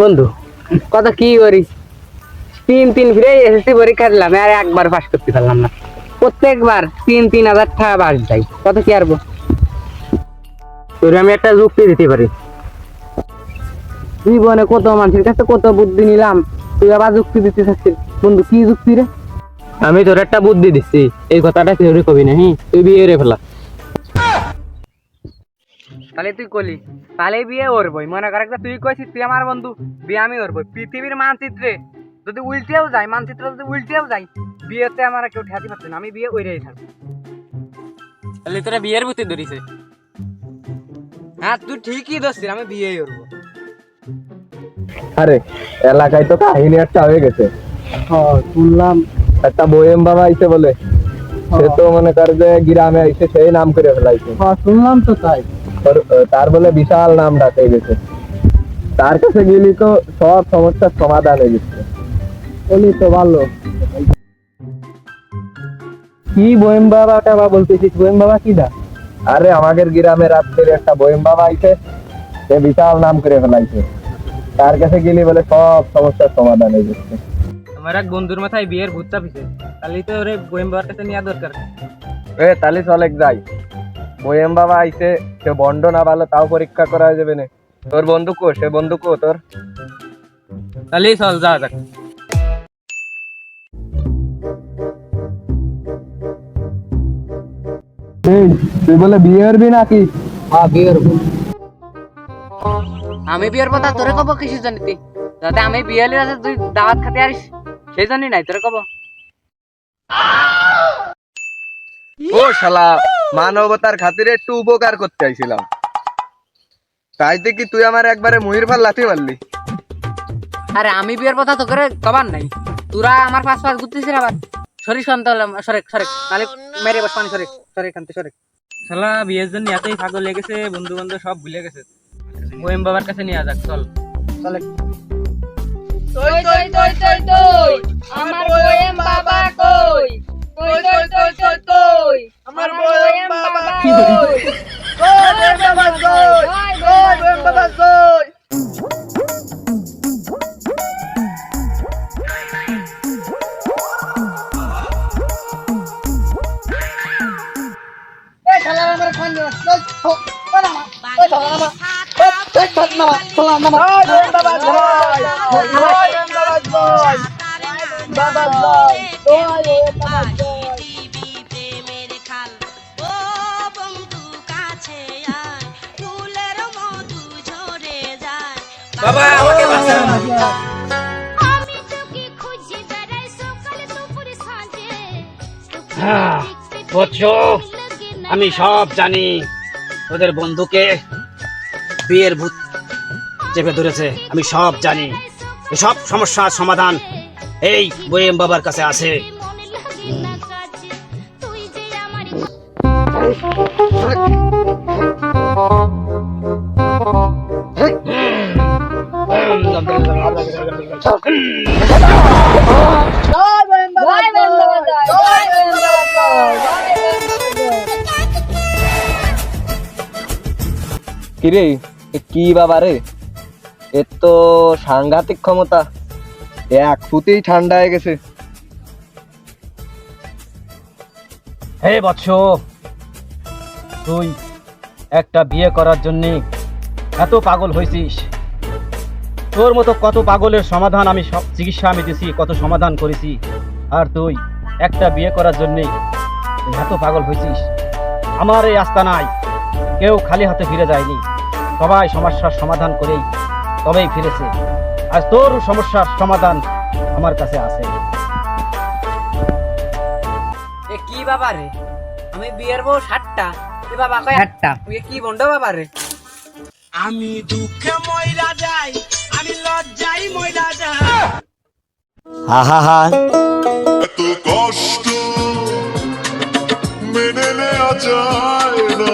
বন্ধু কত কি করি? তিন তিন ফিরে এসএসসি পরীক্ষা দিলাম আর একবার পাস করতে পারলাম না। প্রত্যেকবার তিন তিন হাজার টাকা বাস যাই কত কি আরবো তোর আমি একটা যুক্তি দিতে পারি। জীবনে কত মানুষের কাছে কত বুদ্ধি নিলাম তুই আবার যুক্তি দিতে চাচ্ছিস। বন্ধু কি যুক্তি রে? আমি তোর একটা বুদ্ধি দিচ্ছি এই কথাটা কেউ কবি না তুই বিয়ে রে ফেলা। তাহলে তুই কলি তাহলে বিয়ে ওর বই। মনে কর একটা তুই কইছিস তুই আমার বন্ধু বিয়ে আমি ওর বই। পৃথিবীর মানচিত্রে যদি উল্টেও যায় মানচিত্র যদি উল্টেও যায় বিয়েতে আমার কেউ ঠেকাতে পারছে না। আমি বিয়ে ওইটাই থাকব তাহলে তোরা বিয়ের বুদ্ধি ধরিছে? হ্যাঁ তুই ঠিকই ধরছিস আমি বিয়েই করব আরে এলাকায় তো কাহিনী একটা হয়ে গেছে। শুনলাম। একটা বইয়েম বাবা আইছে বলে। সে তো মনে করে যে গ্রামে আইছে সেই নাম করে ফেলাইছে। শুনলাম তো তাই। তার বলে বিশাল নাম ডাকে গেছে। তার কাছে গেলি তো সব সমস্যার সমাধান হয়ে গেছে। বলি তো ভালো। কি বইম বাবাটা বা বলতেছিস? বইম বাবা কি দা? আরে আমাদের গ্রামে রাত্রে একটা বইয়েম বাবা আইছে সে বিশাল নাম করে ফেলাইছে। তার কাছে গেলি বলে সব সমস্যার সমাধান হয়ে গেছে। আমার এক বন্ধুর মাথায় বিয়ের ভূতটা পিছে তাহলে তো রে বইম বাবার কাছে নেওয়া দরকার। এ তাহলে চলে যাই। বইয়েম বাবা আইছে সে বন্ড না ভালো তাও পরীক্ষা করা যাবে না। তোর বন্ধু কো সে বন্ধু কো তোর? তাহলে চল যা যাক। তুই বলে বিয়ে করবি নাকি? হ্যাঁ বিয়ের আমি বিয়ের কথা তোরে কব কিছু জানিতি যাতে আমি বিয়ে হলে যাতে তুই দাওয়াত খাতে আরিস সেই জন্যই নাই তোরে কব। ও শালা মানবতার খাতিরে একটু উপকার করতে আইছিলাম। তাইতে কি তুই আমার একবারে মুহির ফাল লাথি মারলি। আরে আমি বিয়ের কথা তো করে কবার নাই। তোরা আমার পাশ পাশ ঘুরতেছিস আবার। সরি শান্ত হলাম সরেক সরেক তাহলে মেরে বস পানি সরেক সরেক খানতে সরেক শালা বিয়ের জন্য এতই পাগল লেগেছে বন্ধু বান্ধব সব ভুলে গেছে। ওয়েম বাবার কাছে নিয়ে যাক চল। চলে। কই কই কই কই কই আমার বয়েম বাবা কই? কই কই কই কই কই আমার বয়েম বাবা কই? কই বয়েম বাবা কই? কই বয়েম বাবা কই? এই শালা আমার ফোন দে চল হো না না ওই শালা না বাবা আমাকে বৎস, আমি সব জানি। ওদের বন্ধুকে বিয়ের ভূত চেপে ধরেছে, আমি সব জানি। সব সমস্যার সমাধান এই বইয়েম বাবার কাছে আছে। কিরে? কি বাবা রে? এর তো সাংঘাতিক ক্ষমতা। এক ফুতেই ঠান্ডা হয়ে গেছে। হে বৎস, তুই একটা বিয়ে করার জন্য এত পাগল হয়েছিস তোর মতো কত পাগলের সমাধান আমি সব চিকিৎসা আমি দিছি, কত সমাধান করেছি। আর তুই একটা বিয়ে করার জন্যেই তুই এত পাগল হয়েছিস আমার এই আস্থা আস্তানায় কেউ খালি হাতে ফিরে যায়নি। সবাই সমস্যার সমাধান করেই তবেই ফিরেছে। আজ তোর সমস্যার সমাধান আমার কাছে আছে। এ কি বাবা রে? আমি বিয়ের বউ ষাটটা এ বাবা কয় আটটা তুই কি বন্ড বাবা রে? আমি দুঃখে ময়রা যাই আমি লজ্জাই ময়রা যাই। এত কষ্ট মেনে নেওয়া যায় না।